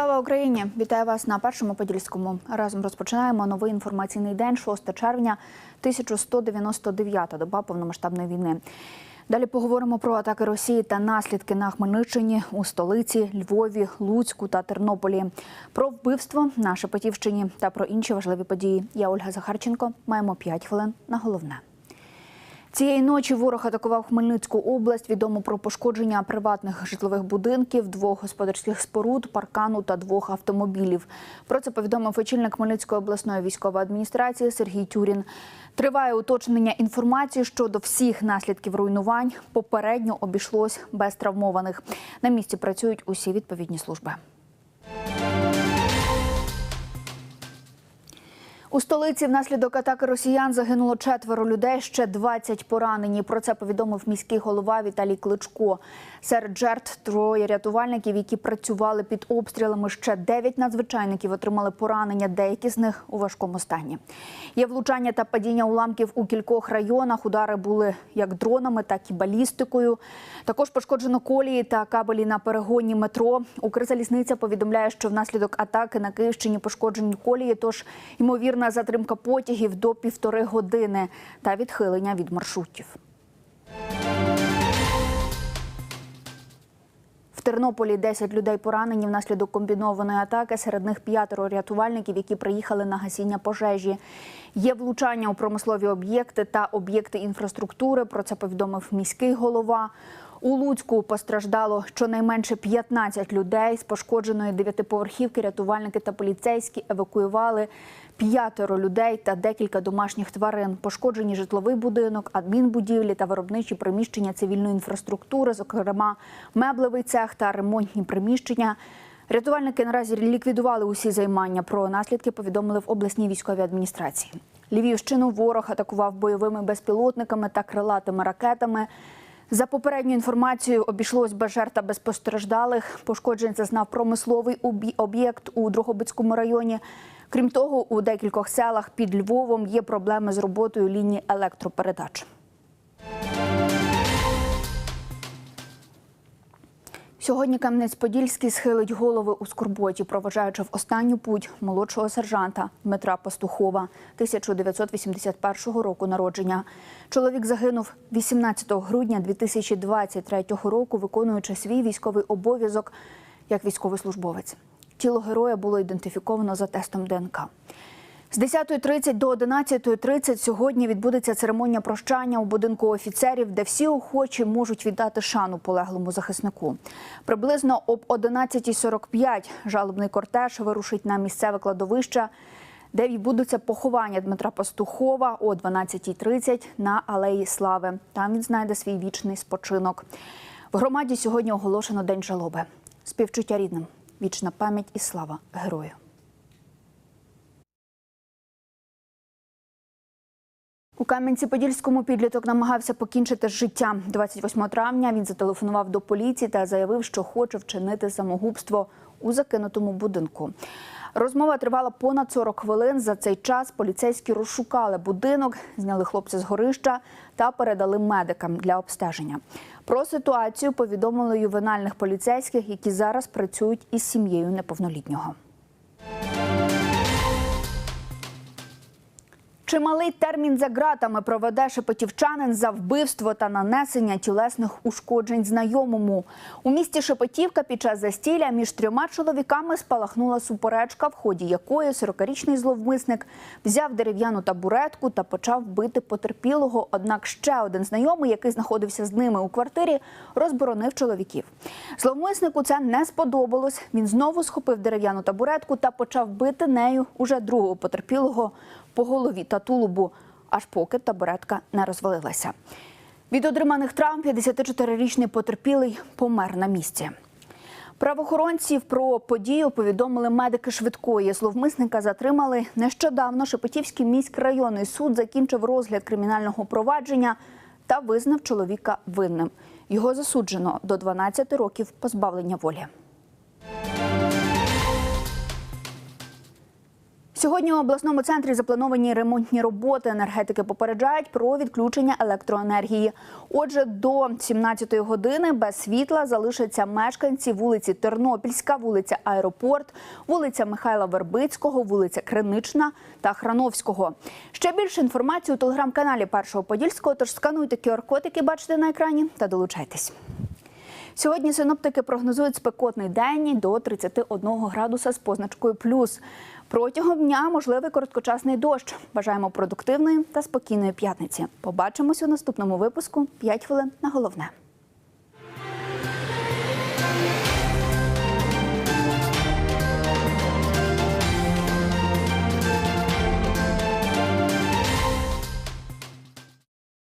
Слава Україні! Вітаю вас на першому подільському. Разом розпочинаємо новий інформаційний день, 6 червня, 1199 доба повномасштабної війни. Далі поговоримо про атаки Росії та наслідки на Хмельниччині у столиці, Львові, Луцьку та Тернополі. Про вбивство на Шепетівщині та про інші важливі події. Я Ольга Захарченко. Маємо 5 хвилин на головне. Цієї ночі ворог атакував Хмельницьку область. Відомо про пошкодження приватних житлових будинків, двох господарських споруд, паркану та двох автомобілів. Про це повідомив очільник Хмельницької обласної військової адміністрації Сергій Тюрін. Триває уточнення інформації щодо всіх наслідків руйнувань. Попередньо обійшлось без травмованих. На місці працюють усі відповідні служби. У столиці внаслідок атаки росіян загинуло четверо людей, ще 20 поранені. Про це повідомив міський голова Віталій Кличко. Серед жертв троє рятувальників, які працювали під обстрілами. Ще 9 надзвичайників отримали поранення. Деякі з них у важкому стані. Є влучання та падіння уламків у кількох районах. Удари були як дронами, так і балістикою. Також пошкоджено колії та кабелі на перегоні метро. Укрзалізниця повідомляє, що внаслідок атаки на Київщині пошкоджені колії. Тож ймовірна затримка потягів до півтори години та відхилення від маршрутів. В Тернополі 10 людей поранені внаслідок комбінованої атаки. Серед них п'ятеро рятувальників, які приїхали на гасіння пожежі. Є влучання у промислові об'єкти та об'єкти інфраструктури. Про це повідомив міський голова. У Луцьку постраждало щонайменше 15 людей. З пошкодженої дев'ятиповерхівки рятувальники та поліцейські евакуювали п'ятеро людей та декілька домашніх тварин. Пошкоджені житловий будинок, адмінбудівлі та виробничі приміщення цивільної інфраструктури, зокрема меблевий цех та ремонтні приміщення. Рятувальники наразі ліквідували усі займання. Про наслідки повідомили в обласній військовій адміністрації. Львівщину ворог атакував бойовими безпілотниками та крилатими ракетами. За попередньою інформацією, обійшлось без жертв та без постраждалих. Пошкоджень зазнав промисловий об'є- об'єкт у Дрогобицькому районі. Крім того, у декількох селах під Львовом є проблеми з роботою лінії електропередач. Сьогодні Кам'янець-Подільський схилить голови у скорботі, проважаючи в останню путь молодшого сержанта Дмитра Пастухова 1981 року народження. Чоловік загинув 18 грудня 2023 року, виконуючи свій військовий обов'язок як військовослужбовець. Тіло героя було ідентифіковано за тестом ДНК. З 10.30 до 11.30 сьогодні відбудеться церемонія прощання у будинку офіцерів, де всі охочі можуть віддати шану полеглому захиснику. Приблизно об 11.45 жалобний кортеж вирушить на місцеве кладовище, де відбудуться поховання Дмитра Пастухова о 12.30 на Алеї Слави. Там він знайде свій вічний спочинок. В громаді сьогодні оголошено День жалоби. Співчуття рідним, вічна пам'ять і слава герою. У Кам'янці-Подільському підліток намагався покінчити з життям. 28 травня він зателефонував до поліції та заявив, що хоче вчинити самогубство у закинутому будинку. Розмова тривала понад 40 хвилин. За цей час поліцейські розшукали будинок, зняли хлопця з горища та передали медикам для обстеження. Про ситуацію повідомили ювенальних поліцейських, які зараз працюють із сім'єю неповнолітнього. Чималий термін за ґратами проведе шепетівчанин за вбивство та нанесення тілесних ушкоджень знайомому. У місті Шепетівка під час застілля між трьома чоловіками спалахнула суперечка, в ході якої 40-річний зловмисник взяв дерев'яну табуретку та почав бити потерпілого. Однак ще один знайомий, який знаходився з ними у квартирі, розборонив чоловіків. Зловмиснику це не сподобалось. Він знову схопив дерев'яну табуретку та почав бити нею уже другого потерпілого по голові та тулубу, аж поки табуретка не розвалилася. Від отриманих травм 54-річний потерпілий помер на місці. Правоохоронців про подію повідомили медики швидкої. Зловмисника затримали нещодавно. Шепетівський міськрайонний суд закінчив розгляд кримінального провадження та визнав чоловіка винним. Його засуджено до 12 років позбавлення волі. Сьогодні у обласному центрі заплановані ремонтні роботи. Енергетики попереджають про відключення електроенергії. Отже, до 17-ї години без світла залишаться мешканці вулиці Тернопільська, вулиця Аеропорт, вулиця Михайла Вербицького, вулиця Кринична та Храновського. Ще більше інформації у телеграм-каналі Першого Подільського. Тож скануйте QR-код, який бачите на екрані, та долучайтесь. Сьогодні синоптики прогнозують спекотний день до 31 градуса з позначкою плюс. Протягом дня можливий короткочасний дощ. Бажаємо продуктивної та спокійної п'ятниці. Побачимось у наступному випуску. 5 хвилин на головне.